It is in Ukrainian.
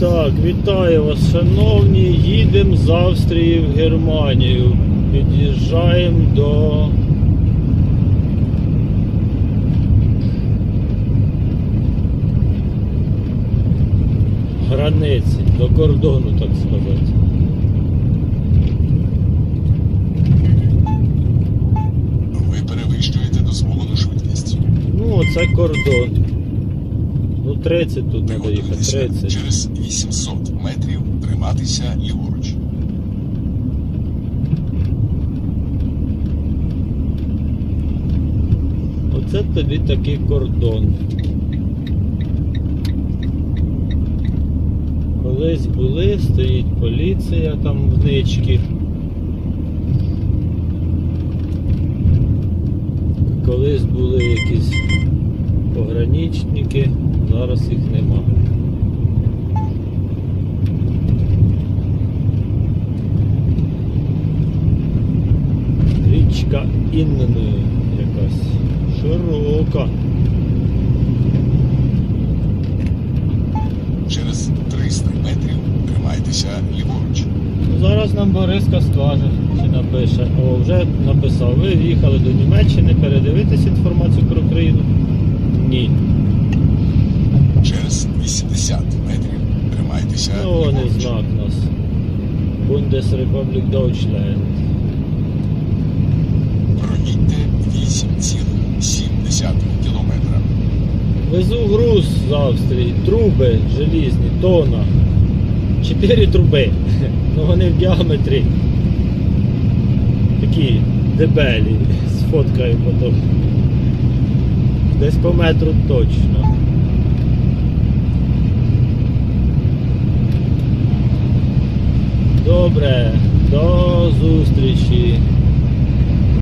Так, вітаю вас, шановні. Їдемо з Австрії в Германію. Під'їжджаємо до. Границі, до кордону, так сказати. Ви перевищуєте дозволену швидкість. Ну, оце кордон. Ну, 30 тут треба їхати, 30. через 800 метрів триматися ліворуч. Оце тобі такий кордон. Колись були, стоїть поліція там в нички. Колись були якісь пограничники, зараз їх нема. Річка Інною якась широка. Через 300 метрів тримайтеся ліворуч. Зараз нам Бориска скаже чи напише. О, вже написав. Ви в'їхали до Німеччини, передивитесь інформацію про країну? Ні. Через 80 метрів тримайтеся Ну, вони ліворуч. знак нас. Bundesrepublik Deutschland. Проїдьте 8,7 кілометра. Везу груз з Австрії, труби желізні, тона. Чотири труби. Ну вони в діаметрі. Такі дебелі. Сфоткаю потім. Десь по метру точно. Добре, до зустрічі.